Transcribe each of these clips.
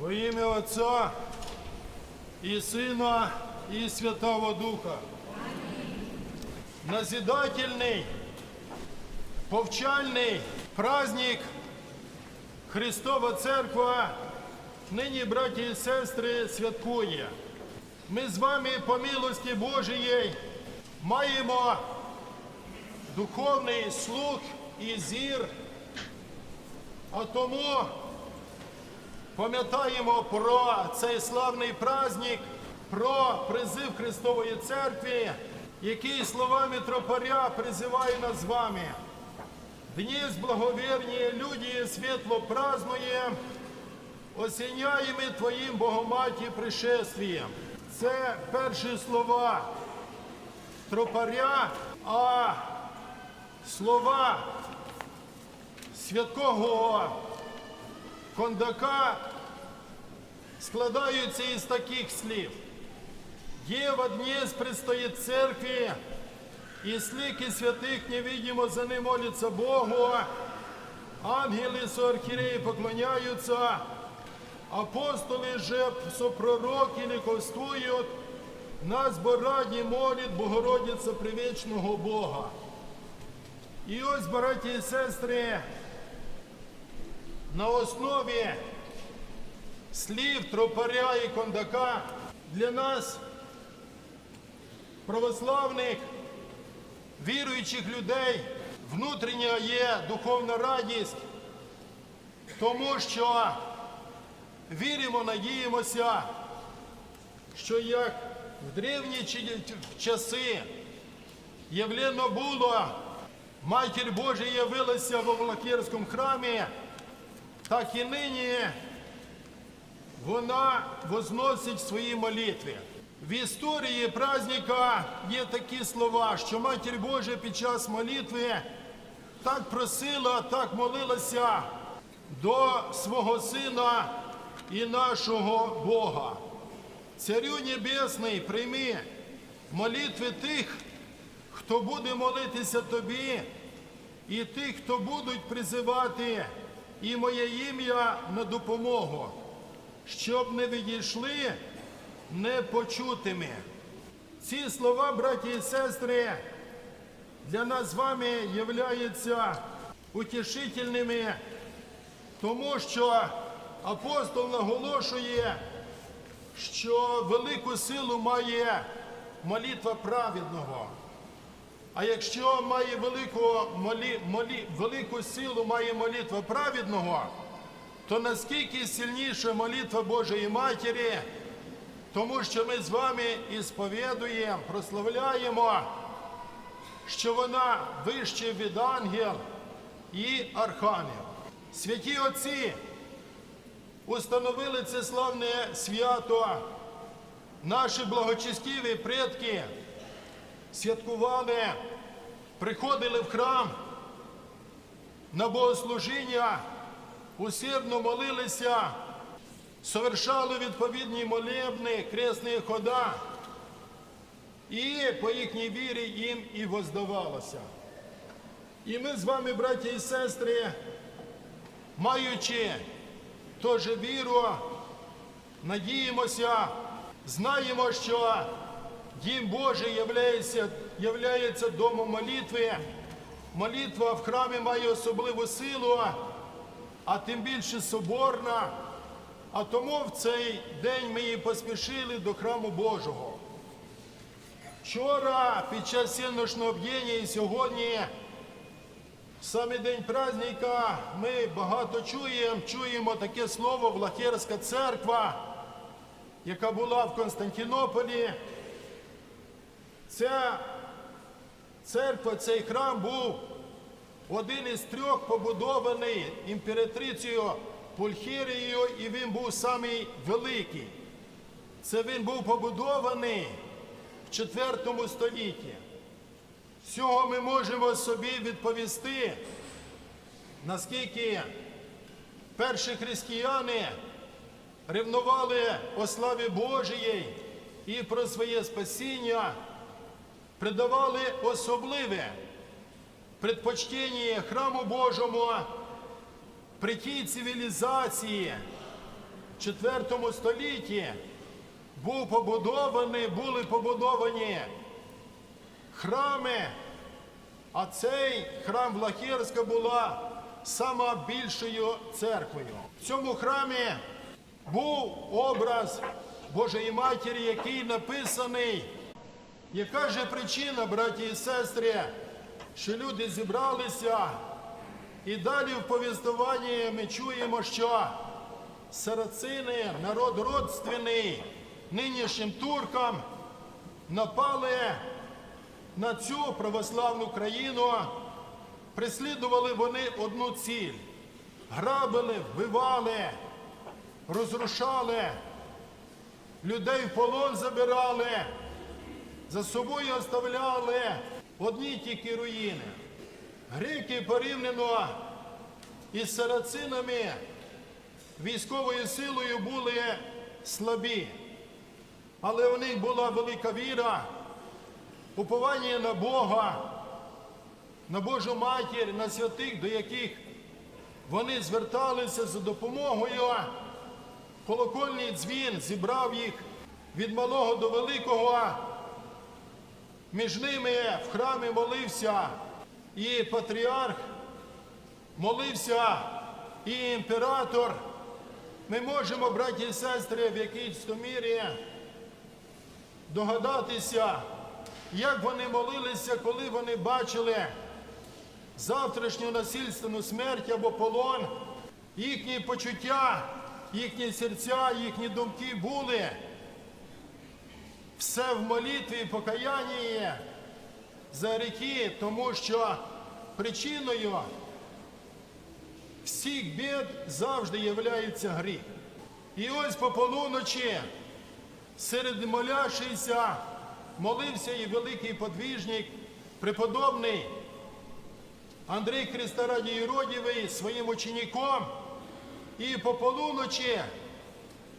Во ім'я Отця і Сина, і Святого Духа. Назидательний, повчальний праздник Христова Церква нині, браті і сестри, святкує. Ми з вами по милості Божої маємо духовний слух і зір, а тому пам'ятаємо про цей славний праздник, про призив Христової Церкви, який словами тропаря призиває нас з вами. Дніс благовірні, люди світло празднує, осіняємо Твоїм Богоматі пришествієм. Це перші слова тропаря, а слова святкого кондака складаються із таких слів. Дева днес предстоит церкви, и слики святых невидимо за ним молятся Богу, ангелы со архиереи поклоняются, апостоли же сопророки ликовствуют, нас бо раді Богородиця привічного Бога. І ось, браті і сестри, на основі слів тропаря і кондака для нас, православних, віруючих людей, внутрішня є духовна радість, тому що віримо, надіємося, що як в древні часи явлено було, Матір Божа явилася в Овлакірському храмі, так і нині вона возносить свої молитви. В історії праздника є такі слова, що Матір Божа під час молитви так просила, так молилася до свого Сина і нашого Бога. Царю Небесний, прийми молитви тих, хто буде молитися тобі, і тих, хто будуть призивати і моє ім'я на допомогу, щоб не відійшли непочутими. Ці слова, браті і сестри, для нас з вами являються утішительними, тому що апостол наголошує, що велику силу має молитва праведного. А якщо має велику, молі, молі, велику силу має молитва праведного, то наскільки сильніша молитва Божої Матері, тому що ми з вами і сповідуємо, прославляємо, що вона вище від ангел і архангел. Святі Отці установили це славне свято. Наші благочестиві предки святкували, приходили в храм на богослужіння, усердно молилися, совершали відповідні молебни, кресні хода, і по їхній вірі їм і воздавалося. І ми з вами, браті і сестри, маючи теж віру, надіємося, знаємо, що Дім Божий являється, являється домом молитви. Молитва в храмі має особливу силу, а тим більше соборна. А тому в цей день ми і поспішили до храму Божого. Вчора під час сіношного бдіння і сьогодні, саме день праздника, ми багато чуємо, чуємо таке слово Влахерська церква, яка була в Константинополі. Ця церква, цей храм був один із трьох побудований імператрицею Пульхірією, і він був самий великий. Це він був побудований в IV столітті. З цього ми можемо собі відповісти, наскільки перші християни ревнували о славі Божій і про своє спасіння придавали особливе предпочтення храму Божому при тій цивілізації, в IV столітті був побудований, були побудовані храми, а цей храм Влахерська була сама більшою церквою. В цьому храмі був образ Божої Матері, який написаний. Яка же причина, браті і сестри, що люди зібралися? І далі в повістуванні ми чуємо, що сарацини, народ родственний нинішнім туркам, напали на цю православну країну, преслідували вони одну ціль. Грабили, вбивали, розрушали, людей в полон забирали, за собою оставляли одні тільки руїни. Греки порівняно із сарацинами військовою силою були слабі, але у них була велика віра, уповання на Бога, на Божу матір, на святих, до яких вони зверталися за допомогою. Колокольний дзвін зібрав їх від малого до великого. Між ними в храмі молився і патріарх, молився і імператор. Ми можемо, браті і сестри, в якійсь мірі догадатися, як вони молилися, коли вони бачили завтрашню насильственну смерть або полон, їхні почуття, їхні серця, їхні думки були все в молитві і покаянні за ріки, тому що причиною всіх бід завжди являється гріх. І ось по полуночі серед молящихся молився і великий подвіжник, преподобний Андрій Христорадій Іродівий своїм учеником. І по полуночі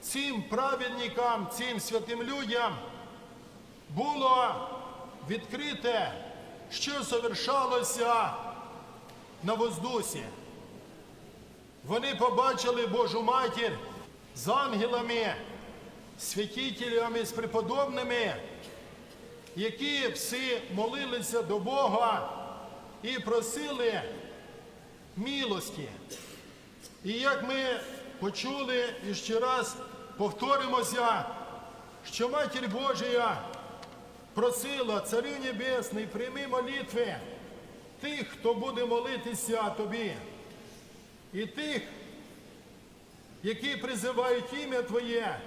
цим праведникам, цим святим людям було відкрите, що совершалося на воздусі. Вони побачили Божу матір з ангелами, святителями, з преподобними, які всі молилися до Бога і просили милості. І як ми почули і ще раз повторимося, що Матір Божія просила Царю Небесний, прийми молитви тих, хто буде молитися тобі, і тих, які призивають ім'я Твоє,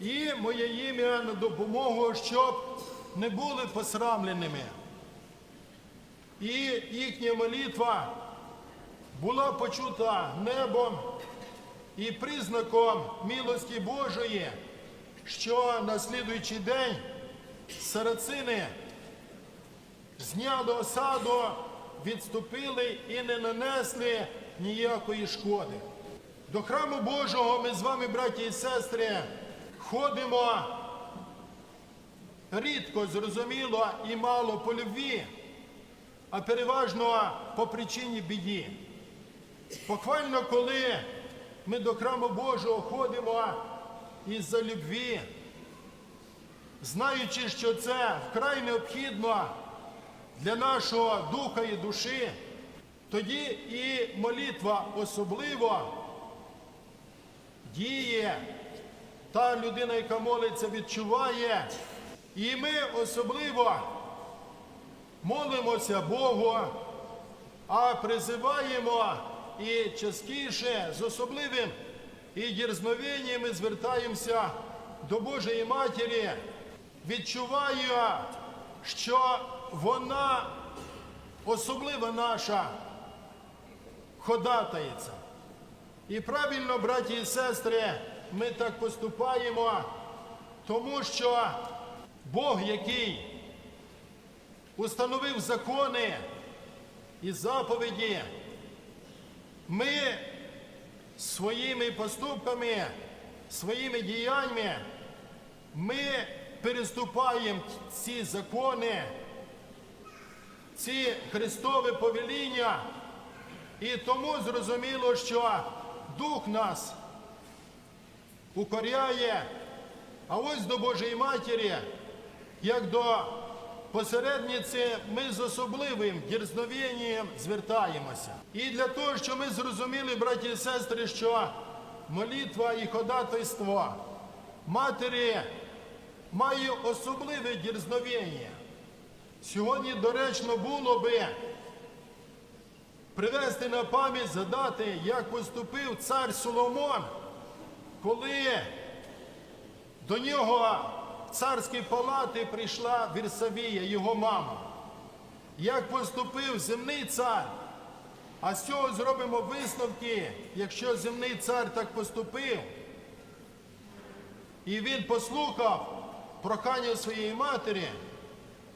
і моє ім'я на допомогу, щоб не були посрамленими. І їхня молитва була почута небом і признаком милості Божої, що на слідуючий день сарацини зняли осаду, відступили і не нанесли ніякої шкоди. До храму Божого ми з вами, браті і сестри, ходимо рідко, зрозуміло і мало по любві, а переважно по причині біді. Похвально, коли ми до храму Божого ходимо із-за любві, знаючи, що це вкрай необхідно для нашого духа і душі, тоді і молитва особливо діє. Та людина, яка молиться, відчуває, і ми особливо молимося Богу, а призиваємо і частіше з особливим і дірзновенням звертаємося до Божої Матері, відчуваю, що вона особлива наша ходатається. І правильно, браті і сестри, ми так поступаємо, тому що Бог, який установив закони і заповіді, ми своїми поступками, своїми діяннями, ми переступаємо ці закони, ці Христові повеління, і тому зрозуміло, що Дух нас укоряє, а ось до Божої Матері, як до посередниці, ми з особливим дірзновенням звертаємося. І для того, щоб ми зрозуміли, браті і сестри, що молитва і ходатайство матері має особливе дірзновення. Сьогодні доречно було би привести на пам'ять, згадати, як поступив цар Соломон, коли до нього в царські палати прийшла Вірсавія, його мама. Як поступив земний цар, а з цього зробимо висновки, якщо земний цар так поступив, і він послухав прохання своєї матері,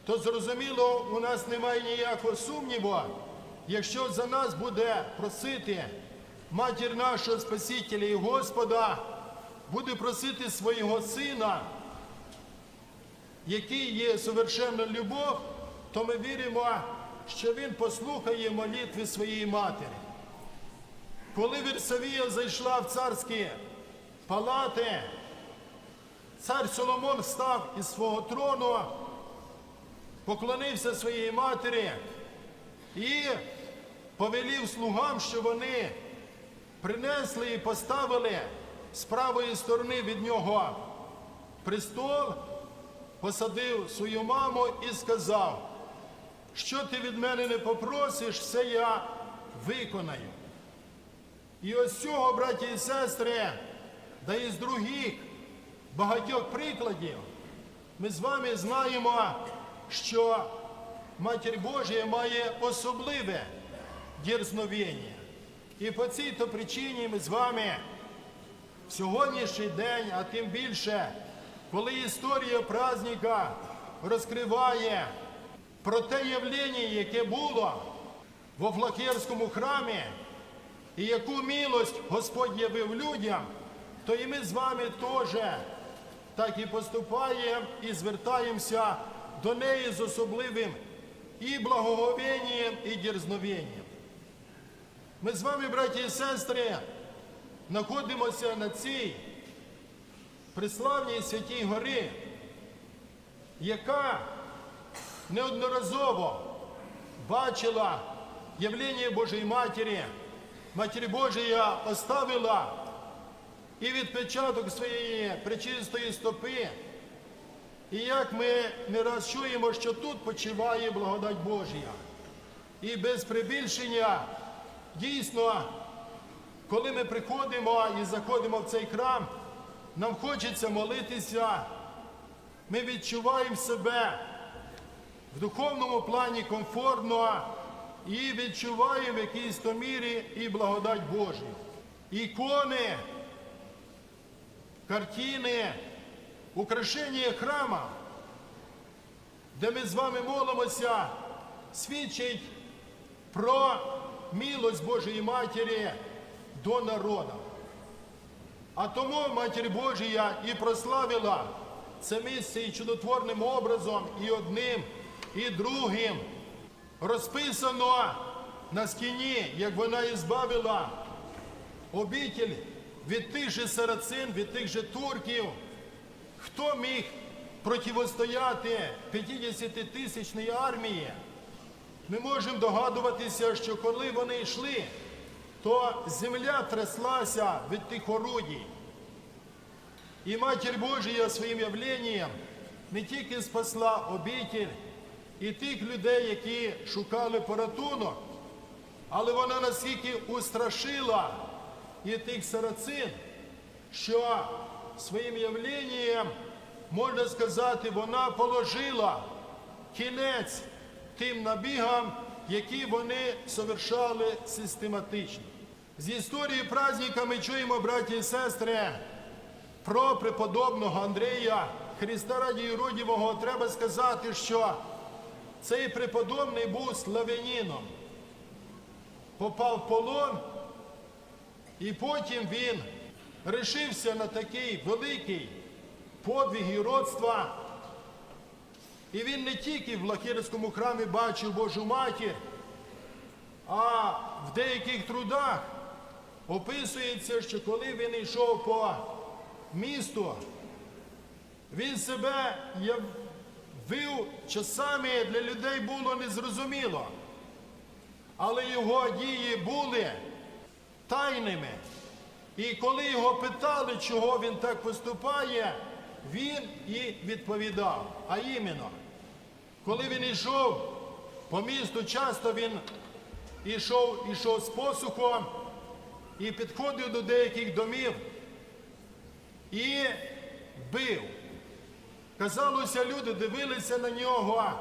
то зрозуміло, у нас немає ніякого сумніву, якщо за нас буде просити матір нашого Спасителя і Господа, буде просити свого сина, який є совершенна любов, то ми віримо, що він послухає молитви своєї матері. Коли Вірсавія зайшла в царські палати, цар Соломон став із свого трону, поклонився своїй матері і повелів слугам, що вони принесли і поставили з правої сторони від нього престол, посадив свою маму і сказав, що ти від мене не попросиш, все я виконаю. І ось цього, браті і сестри, да і з других багатьох прикладів, ми з вами знаємо, що Матір Божія має особливе дірзновення. І по цій то причині ми з вами в сьогоднішній день, а тим більше, коли історія праздника розкриває про те явлення, яке було в Офлакерському храмі, і яку милость Господь явив людям, то і ми з вами теж так і поступаємо і звертаємося до неї з особливим і благоговінням, і дірзновенням. Ми з вами, браті і сестри, знаходимося на цій приславній святій горі, яка неодноразово бачила явлення Божої Матері. Матері Божія оставила і відпечаток своєї пречистої стопи. І як ми не раз чуємо, що тут почиває благодать Божія. І без прибільшення, дійсно, коли ми приходимо і заходимо в цей храм, нам хочеться молитися, ми відчуваємо себе в духовному плані комфортно і відчуваємо в якійсь то мірі і благодать Божу. Ікони, картини, украшення храма, де ми з вами молимося, свідчить про милость Божої Матері до народу. А тому Матір Божія і прославила це місце і чудотворним образом, і одним, і другим. Розписано на скіні, як вона і збавила від тих же сарацин, від тих же турків. Хто міг противостояти 50-тисячній армії? Ми можемо догадуватися, що коли вони йшли, то земля тряслася від тих орудій. І Матір Божія своїм явленням не тільки спасла обітель і тих людей, які шукали порятунок, але вона наскільки устрашила і тих сарацин, що своїм явленням, можна сказати, вона положила кінець тим набігам, які вони совершали систематично. З історії праздника ми чуємо, браті і сестри, про преподобного Андрія Христа раді Юродівого треба сказати, що цей преподобний був славянином, попав в полон, і потім він рішився на такий великий подвиг юродства. І він не тільки в Лахірському храмі бачив Божу матір, а в деяких трудах описується, що коли він йшов по місто, він себе явив часами для людей було незрозуміло. Але його дії були тайними. І коли його питали, чого він так поступає, він і відповідав. А іменно, коли він йшов по місту, часто він ішов, ішов з посухом і підходив до деяких домів і бив. Казалося, люди дивилися на нього,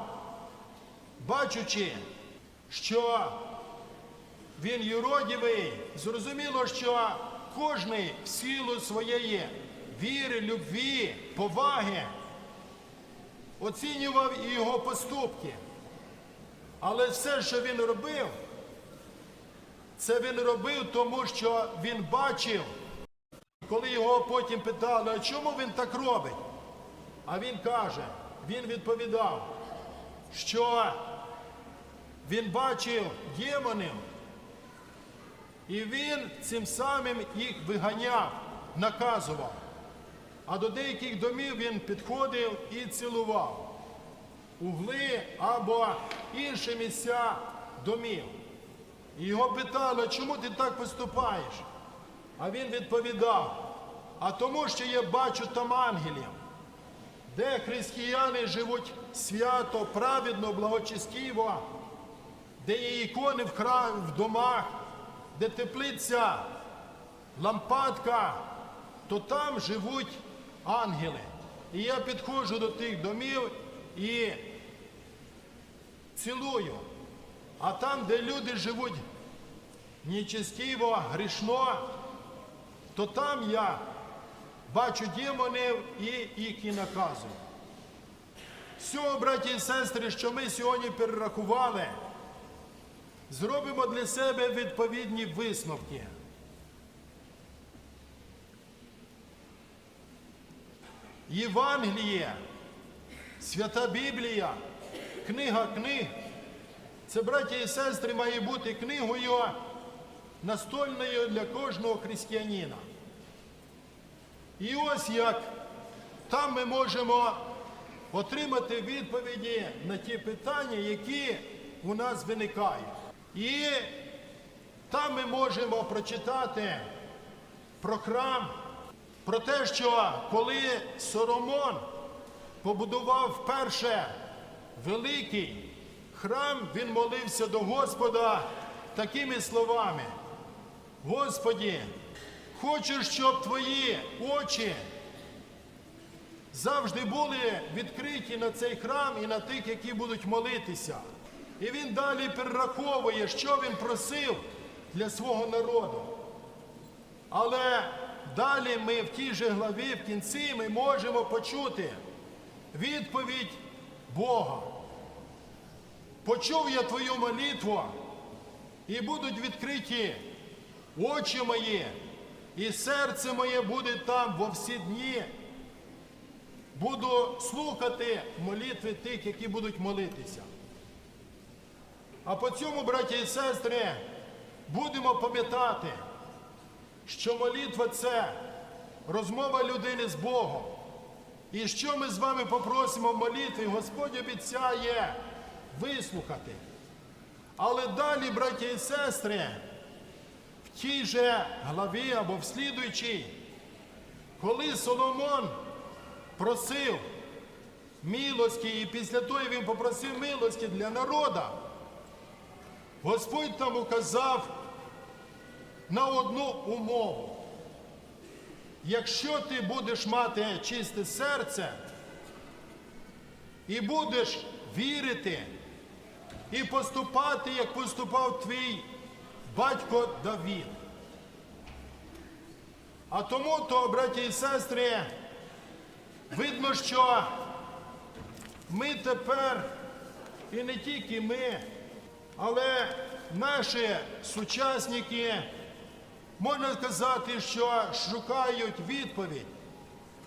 бачучи, що він юродівий, зрозуміло, що кожний в силу своєї віри, любві, поваги оцінював і його поступки. Але все, що він робив, це він робив, тому що він бачив, коли його потім питали, а чому він так робить? А він каже, він відповідав, що він бачив демонів, і він цим самим їх виганяв, наказував. А до деяких домів він підходив і цілував угли або інші місця домів. І його питали, чому ти так поступаєш? А він відповідав, а тому, що я бачу там ангелів, де християни живуть свято, праведно, благочестиво, де є ікони в храмі, в домах, де теплиця, лампадка, то там живуть ангели. І я підходжу до тих домів і цілую. А там, де люди живуть нечестиво, грішно, то там я бачу демонів і їх і наказую. Все, браті і сестри, що ми сьогодні перерахували, зробимо для себе відповідні висновки. Євангеліє, Свята Біблія, книга книг. Це, браті і сестри, має бути книгою настольною для кожного християнина. І ось як там ми можемо отримати відповіді на ті питання, які у нас виникають. І там ми можемо прочитати про храм, про те, що коли Соломон побудував вперше великий храм, він молився до Господа такими словами. Господі, хочу, щоб твої очі завжди були відкриті на цей храм і на тих, які будуть молитися. І він далі перераховує, що він просив для свого народу. Але далі ми в тій же главі, в кінці, ми можемо почути відповідь Бога. Почув я твою молитву, і будуть відкриті очі мої, і серце моє буде там во всі дні. Буду слухати молитви тих, які будуть молитися. А по цьому, браті і сестри, будемо пам'ятати, що молитва це розмова людини з Богом. І що ми з вами попросимо в молитві, Господь обіцяє вислухати. Але далі, браті і сестри, в тій же главі або в слідуючій, коли Соломон просив милості, і після того він попросив милості для народа, Господь там указав на одну умову. Якщо ти будеш мати чисте серце і будеш вірити і поступати, як поступав твій батько Давід. А тому то, браті і сестри, видно, що ми тепер, і не тільки ми, але наші сучасники, можна сказати, що шукають відповідь,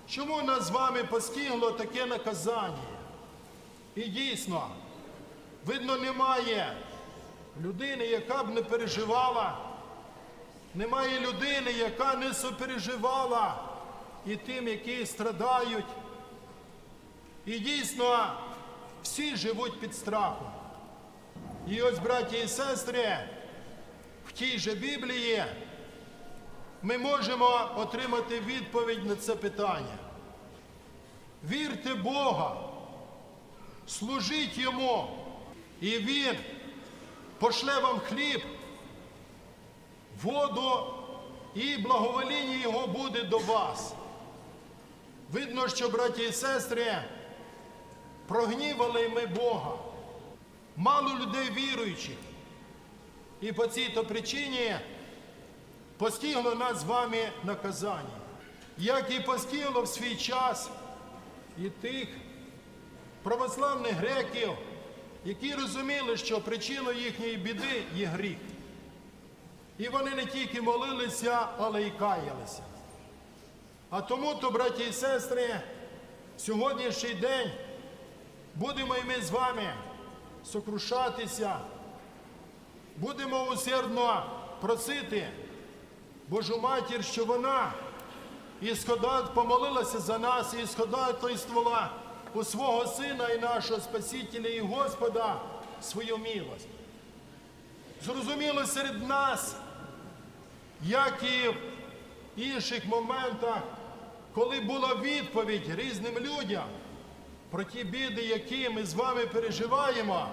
чому нас з вами постигло таке наказання. І дійсно, видно, немає людини, яка б не переживала, немає людини, яка не сопереживала і тим, які страдають. І дійсно всі живуть під страхом. І ось, браті і сестри, в тій же Біблії ми можемо отримати відповідь на це питання. Вірте Бога, служіть Йому, і Він пошле вам хліб, воду і благовоління Його буде до вас. Видно, що, браті і сестри, прогнівали ми Бога. Мало людей віруючих. І по цій то причині постигло нас з вами наказання, як і постигло в свій час і тих православних греків, які розуміли, що причиною їхньої біди є гріх. І вони не тільки молилися, але й каялися. А тому, то, браті і сестри, сьогоднішній день будемо і ми з вами сокрушатися, будемо усердно просити Божу матір, що вона ісходат помолилася за нас і ісходатайствувала у свого Сина і нашого Спасителя і Господа свою милость. Зрозуміло серед нас, як і в інших моментах, коли була відповідь різним людям про ті біди, які ми з вами переживаємо,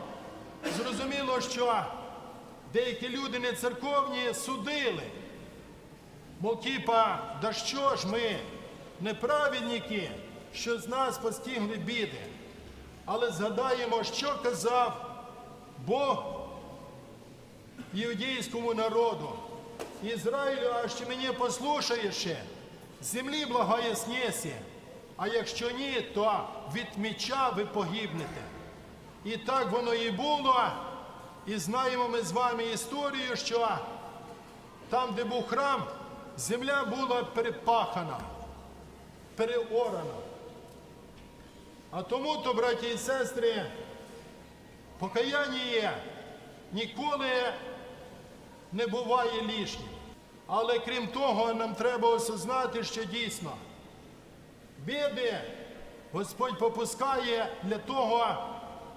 зрозуміло, що деякі люди не церковні судили. Мов типа, да що ж ми, неправедники, що з нас постигли біди. Але згадаємо, що казав Бог іудейському народу. Ізраїлю, а що мене послушаєш, землі благає снесі, а якщо ні, то від меча ви погибнете. І так воно і було. І знаємо ми з вами історію, що там, де був храм, земля була перепахана, переорана. А тому, то, браті і сестри, покаяння ніколи не буває лишнім. Але крім того, нам треба осознати, що дійсно біди Господь попускає для того,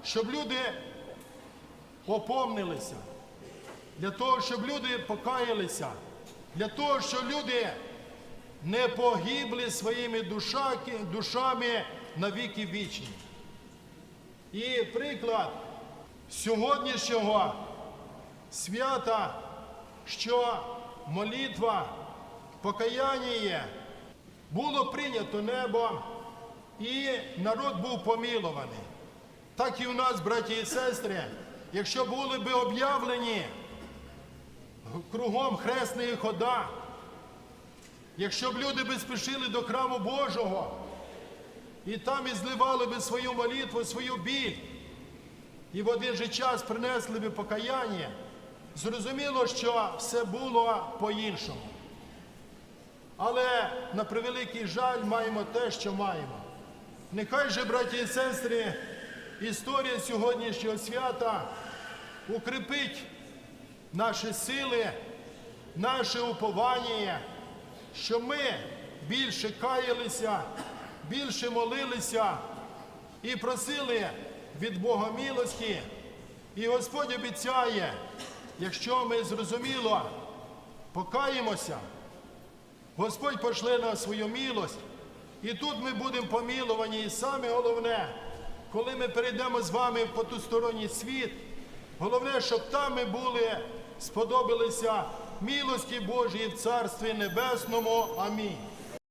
щоб люди опомнилися, для того, щоб люди покаялися, для того, щоб люди не погибли своїми душами на віки вічні. І приклад сьогоднішнього свята, що молитва, покаяння було прийнято небом, і народ був помілований. Так і у нас, браті і сестри, якщо були би об'явлені кругом хресної хода, якщо б люди би спішили до храму Божого і там і зливали би свою молитву, свою біль, і в один же час принесли би покаяння, зрозуміло, що все було по-іншому. Але на превеликий жаль маємо те, що маємо. Нехай же, браті і сестри, історія сьогоднішнього свята укріпить наші сили, наше уповання, що ми більше каялися, більше молилися і просили від Бога милості. І Господь обіцяє, якщо ми зрозуміло покаємося, Господь пошле на свою милость, і тут ми будемо поміловані. І саме головне, коли ми перейдемо з вами в потусторонній світ, головне, щоб там ми були, сподобалися милості Божій в Царстві Небесному. Амінь.